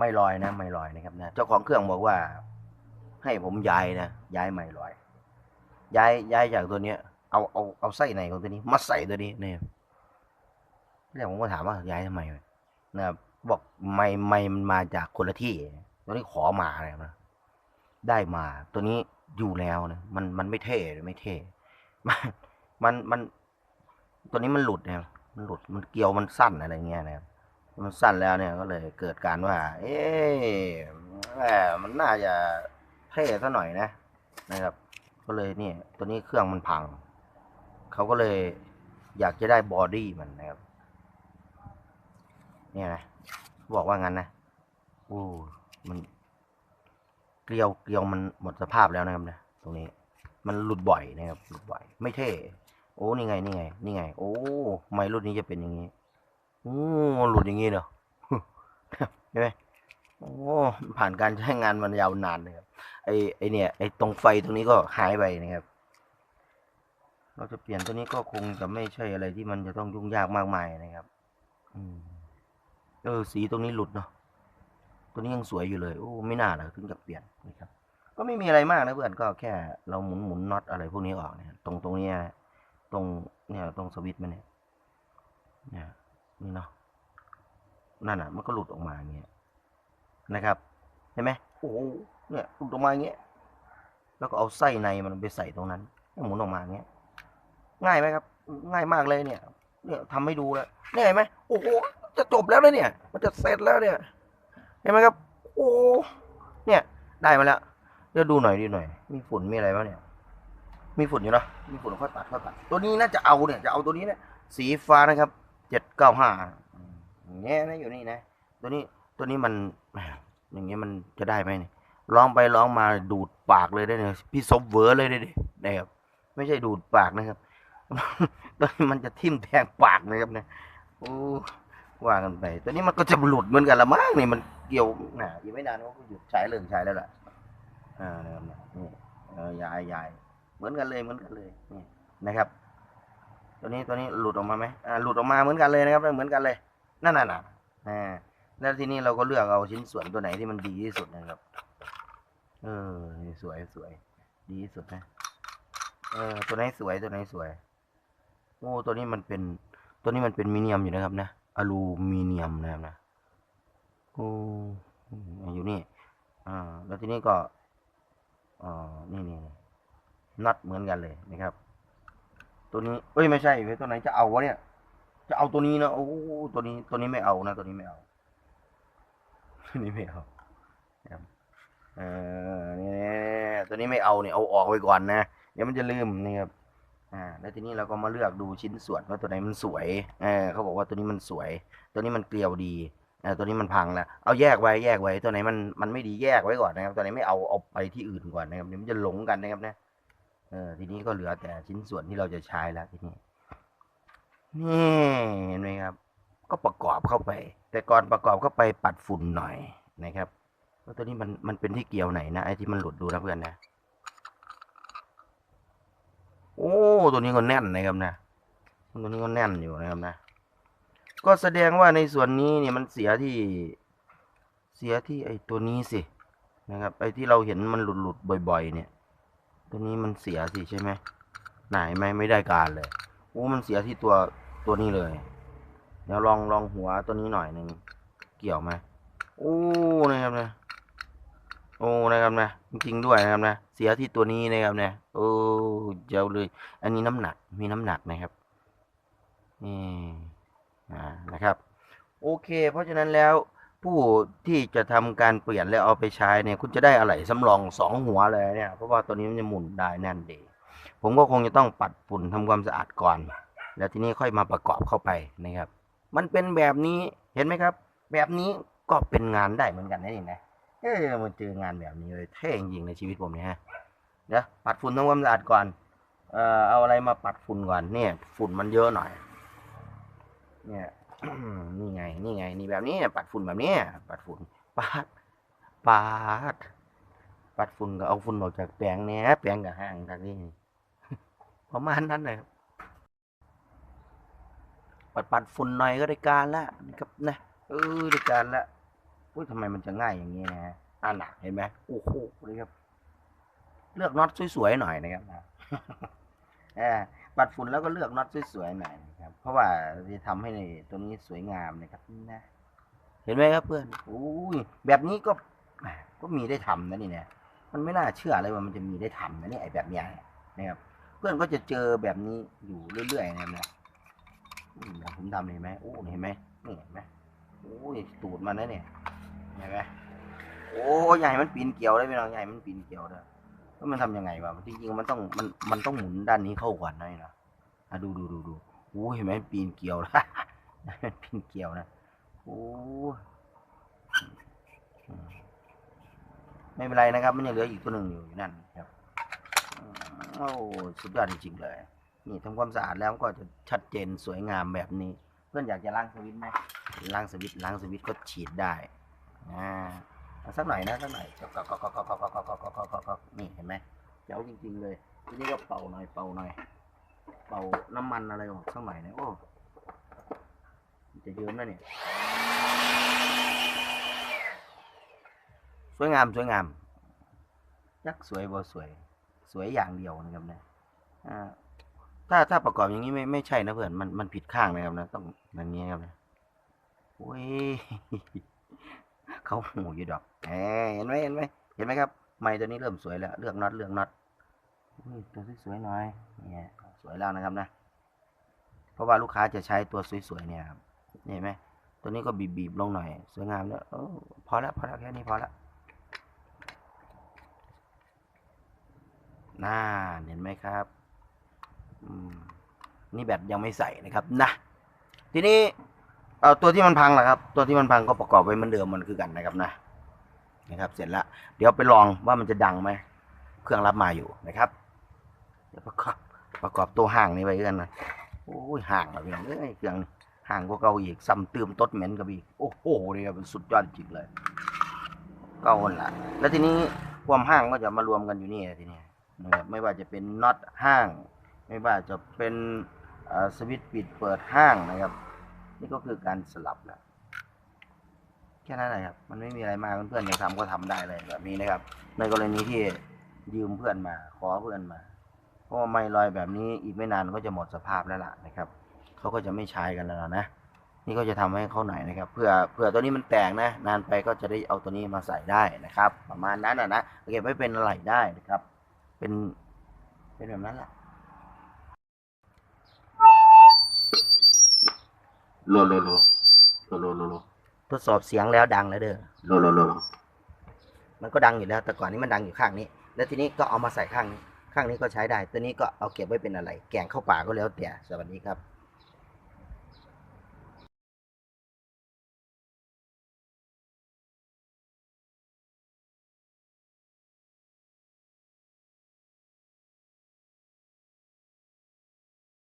ไม่ลอยนะไม่ลอยนะครับนะเจ้าของเครื่องบอกว่า ให้ผมย้ายนะย้ายไม่ลอย ย้ายย้ายจากตัวเนี้ย เอาเอาเอาไส้ในของตัวนี้มาใส่ตัวนี้เนี่ยแล้วผมก็ถามว่าย้ายทำไมนะครับบอกไม่ไม่มันมาจากคนละที่ ตัวนี้ขอมาเลยนะได้มา ตัวนี้อยู่แล้วนะมันมันไม่เท่ไม่เท่มันมันมัน ตัวนี้มันหลุดนี่ยมันหลุดมันเกลียวมันสั้นอะไรเงี้ยนะครับ มันสั้นแล้วเนี่ยก็เลยเกิดการว่า เอ๊ะแหมมันน่าจะเท่ซะหน่อยนะ นะครับ ก็เลยเนี่ย ตัวนี้เครื่องมันพัง เขาก็เลยอยากจะได้บอดี้มันนะครับ เนี่ยนะ บอกว่างั้นนะโอ้มัน เกลียวเกลียวมันหมดสภาพแล้วนะครับนะตรงนี้ มันหลุดบ่อยนะครับหลุดบ่อย ไม่เท่ โอ้นี่ไงนี่ไง นี่ไง โอ้ ไม่รุ่นนี้จะเป็นอย่างนี้ โอ้หลุดอย่างนี้เนาะใช่ไหมโอ้ผ่านการใช้งานมันยาวนานเลยครับไอไอเนี่ยไอตรงไฟตรงนี้ก็หายไปนะครับ เราจะเปลี่ยนตัวนี้ก็คงจะไม่ใช่อะไรที่มันจะต้องยุ่งยากมากมายนะครับ อืมเออสีตรงนี้หลุดเนาะตัวนี้ยังสวยอยู่เลยโอ้ไม่น่าเลยถึงจะเปลี่ยนนะครับ ก็ไม่มีอะไรมากนะเพื่อนก็แค่เราหมุนหมุนน็อตอะไรพวกนี้ออกเนี่ยตรงตรงเนี้ยตรงเนี่ยตรงสวิตช์มันเนี่ยเนี่ย เนาะนั่นอะ มันก็หลุดออกมาอย่างเงี้ยนะครับเห็นไหมโอ้โหเนี่ยหลุดออกมาอย่างเงี้ยแล้วก็เอาไส้ในมันไปใส่ตรงนั้นให้หมุนออกมาอย่างเงี้ยง่ายไหมครับ ง่ายมากเลยเนี่ย เนี่ยทำให้ดูแล้วเนี่ยเห็นไหมโอ้โหจะจบแล้วเลยเนี่ย มันจะเสร็จแล้วเนี่ยเห็นไหมครับ โอ้เนี่ยได้มาแล้วเดี๋ยวดูหน่อยดูหน่อย มีฝุ่นมีอะไรบ้างเนี่ย มีฝุ่นอยู่เนะมีฝุ่นค่อยตัดค่อยตัด ตัวนี้น่าจะเอาเนี่ย จะเอาตัวนี้เนี่ย สีฟ้านะครับ เจ็ดเก้าห้าเนี่ยนะอยู่นี่นะ ตัวนี้ตัวนี้มันอย่างเงี้ยมันจะได้ไหมเนี่ยลองไปลองมาดูดปากเลยได้เนี่ยพี่ซบเวอร์เลยได้ดินะครับไม่ใช่ดูดปากนะครับตัวนี้มันจะทิ่มแทงปากนะครับเนี่ยโอ้ว่ากันไป ตัวนี้มันก็จะหลุดเหมือนกันละมั้งนี่มันเกี่ยวน่ะอีกไม่นานเขาก็หยุดใช้เริ่มใช้แล้วล่ะอ่านะครับนี่เออยายยายเหมือนกันเลยเหมือนกันเลยนี่นะครับ ตัวนี้ตัวนี้หลุดออกมาไหมอ่าหลุดออกมาเหมือนกันเลยนะครับเหมือนกันเลยนั่นน่ะนะอ่าแล้วทีนี้เราก็เลือกเอาชิ้นส่วนตัวไหนที่มันดีที่สุดนะครับ เออสวยสวยดีที่สุดนะเออตัวไหนสวยตัวไหนสวยโอ้ตัวนี้มันเป็น ตัวนี้มันเป็นมิเนียมอยู่นะครับนะอลูมิเนียมนะครับนะโอ้อืมอยู่นี่อ่าแล้วทีนี้ก็อ่านี่นี่น็อตเหมือนกันเลยนะครับ ตัวนี้ เอ้ยไม่ใช่เว้ยตัวไหนจะเอาวะเนี่ย จะเอาตัวนี้นะโอ้ตัวนี้ตัวนี้ไม่เอานะ ตัวนี้ไม่เอา ตัวนี้ไม่เอาเออนี่ตัวนี้ไม่เอาเนี่ยเอาออกไว้ก่อนนะเดี๋ยวมันจะลืมนี่ครับอ่าแล้วทีนี้เราก็มาเลือกดูชิ้นส่วนว่าตัวไหนมันสวยเออเขาบอกว่าตัวนี้มันสวย ตัวนี้มันเกลียวดีเออตัวนี้มันพังแล้วเอาแยกไว้แยกไว้ตัวไหนมันมันไม่ดีแยกไว้ก่อนนะครับตัวไหนไม่เอาเอาไปที่อื่นก่อนนะครับเดี๋ยวมันจะหลงกันนะครับนะ เออทีนี้ก็เหลือแต่ชิ้นส่วนที่เราจะใช้แล้วทีนี้นี่เห็นไหมครับ ก็ประกอบเข้าไป แต่ก่อนประกอบเข้าไปปัดฝุ่นหน่อยนะครับแล้วตัวนี้มันมันเป็นที่เกี่ยวไหนนะไอ้ที่มันหลุดดูนะเพื่อนนะโอ้ตัวนี้ก็แน่นนะครับนะตัวนี้ก็แน่นอยู่นะครับนะก็แสดงว่าในส่วนนี้เนี่ยมันเสียที่เสียที่ไอ้ตัวนี้สินะครับไอ้ที่เราเห็นมันหลุดหลุดๆบ่อย ๆ เนี่ย ตัวนี้มันเสียสิใช่ไหมไหนไม่ไม่ได้การเลยโอ้มันเสียที่ตัวตัวนี้เลยเดี๋ยวลองลองหัวตัวนี้หน่อยหนึ่งเกี่ยวไหมโอ้นะครับนะโอ้นะครับนะจริงด้วยนะครับนะเสียที่ตัวนี้นะครับนะโอ้เจ้าเลย อันนี้น้ำหนักมีน้ำหนักนะครับนี่อ่านะครับ โอเค เพราะฉะนั้นแล้ว ผู้ที่จะทำการเปลี่ยนแล้วเอาไปใช้เนี่ย คุณจะได้อะไรสำรองสองหัวเลยเนี่ย เพราะว่าตัวนี้มันจะหมุนได้แน่นดี ผมก็คงจะต้องปัดฝุ่นทำความสะอาดก่อน แล้วทีนี้ค่อยมาประกอบเข้าไปนะครับ มันเป็นแบบนี้เห็นไหมครับ แบบนี้ก็เป็นงานได้เหมือนกันนะนี่นะเออมันเจองานแบบนี้เลยเท่จริงในชีวิตผมเนี่ยฮะเดี๋ยวปัดฝุ่นทำความสะอาดก่อนเอ่อเอาอะไรมาปัดฝุ่นก่อนเนี่ย ฝุ่นมันเยอะหน่อย เนี่ย นี่ไง นี่ไง นี่แบบนี้ปัดฝุ่นแบบนี้ปัดฝุ่นปัดปัดปัดฝุ่นก็เอาฝุ่นออกจากแปรงเนี้ยแปรงกับห้างทางนี้ประมาณนั้นเลยครับปัดปัดฝุ่นหน่อยก็ได้การละนะครับนะเออได้การละอุ้ยทำไมมันจะง่ายอย่างนี้นะฮะอ่าหนักเห็นไหมโอ้โหนี่ครับ เลือกน็อตสวยๆหน่อยนะครับนะเออ ปัดฝุ่นแล้วก็เลือกน็อตสวยๆหน่อยนะครับ เพราะว่าจะทำให้ตัวนี้สวยงามนะครับนะเห็นไหมครับเพื่อนโอ้ยแบบนี้ก็ก็มีได้ทำนะนี่เนี่ยมันไม่น่าเชื่อเลยว่ามันจะมีได้ทำนะนี่ไอ้แบบเนี้ยนะครับ เพื่อนก็จะเจอแบบนี้อยู่เรื่อยๆนะครับนะผมทำเห็นไหมโอ้เห็นไหมนี่เห็นไหมโอ้ยตูดมันนะเนี่ยเห็นไหมโอ้ใหญ่มันปีนเกลียวได้ไหมน้องใหญ่มันปีนเกลียวได้ แล้วมันทำยังไงวะจริงๆมันต้องมันมันต้องหมุนด้านนี้เข้าก่อนนะนี่นะอะดูดูดูดูโอ้ยเห็นไหมปีนเกลียวนะมันปีนเกลียวนะโอ้ยไม่เป็นไรนะครับ มันยังเหลืออีกตัวหนึ่งอยู่นั่นครับโอ้สุดยอดจริงๆเลย นี่ทำความสะอาดแล้วก็จะชัดเจนสวยงามแบบนี้ เพื่อนอยากจะล้างสวิตไหมล้างสวิตล้างสวิตก็ฉีดได้อ่า สักหน่อยนะสักหน่อยก็ก็ก็ก็ก็ก็ก็ก็ก็ก็ก็ก็นี่เห็นไหมเจ๋วจริง ๆ เลยทีนี้ก็เป่าหน่อยเป่าหน่อย เป่าน้ำมันอะไรออกสักหน่อยนะโอ้จะเยิ้มแล้วเนี่ยสวยงามสวยงามยักษ์สวยบ่สวย สวยอย่างเดียวนะครับเนะอ่าถ้าถ้าประกอบอย่างนี้ไม่ไม่ใช่นะเพื่อนมันมันผิดข้างนะครับนะต้องอย่างนี้ครับนะโอ้ย เขาหูอยู่ดอกเห็นไหมเห็นไหมเห็นไหมครับ ไม้ตัวนี้เริ่มสวยแล้วเลือกน็อตเลือกน็อตอุ้ยตัวสวยๆหน่อยเนี่ยสวยแล้วนะครับนะ เพราะว่าลูกค้าจะใช้ตัวสวยๆเนี่ยครับเห็นไหมตัวนี้ก็บีบๆลงหน่อย สวยงามแล้วโอ้พอแล้วพอแล้วแค่นี้พอแล้วน่าเห็นไหมครับอืมนี่แบตยังไม่ใส่นะครับนะทีนี้ เอาตัวที่มันพังล่ะครับ ตัวที่มันพังก็ประกอบไว้เหมือนเดิมมันคือกันนะครับนะนะครับ เสร็จแล้วเดี๋ยวไปลองว่ามันจะดังไหมเครื่องรับมาอยู่นะครับเดี๋ยวประกอบประกอบตัวห่างนี้ไว้กันนะโอ้ยห่างอะพี่น้องเอ้ยเครื่องห่างกว่าเก่าอีกซ้ำเติมตดเหม็นกับอีกโอ้โหนี่ครับเป็นสุดยอดจริงเลยเก้าคนละแล้วทีนี้ความห่างก็จะมารวมกันอยู่นี่ทีนี้นะครับไม่ว่าจะเป็นน็อตห้าง ไม่ว่าจะเป็นสวิตช์ปิดเปิดห้างนะครับ นี่ก็คือการสลับนะแค่นั้นแหละครับ มันไม่มีอะไรมากเพื่อนๆอยากทำก็ทำได้เลยแบบนี้นะครับ ในกรณีที่ยืมเพื่อนมา ขอเพื่อนมา เพราะว่าไม่ลอยแบบนี้อีกไม่นานก็จะหมดสภาพแล้วล่ะนะครับเขาก็จะไม่ใช้กันแล้วนะนี่ก็จะทำให้เขาหน่อยนะครับ เพื่อเพื่อตัวนี้มันแตกนะ นานไปก็จะได้เอาตัวนี้มาใส่ได้นะครับ ประมาณนั้นนะนะเก็บไว้เป็นอะไรได้นะครับ เป็นเป็นแบบนั้นแหละ โลโลโลโลโลโลโลทดสอบเสียงแล้วดังแล้วเด้อโลโลโลโลมันก็ดังอยู่แล้ว แต่ก่อนนี้มันดังอยู่ข้างนี้ แล้วทีนี้ก็เอามาใส่ข้างนี้ ข้างนี้ก็ใช้ได้ ตัวนี้ก็เอาเก็บไว้เป็นอะไร แกงเข้าป่าก็แล้วแต่ สวัสดีครับ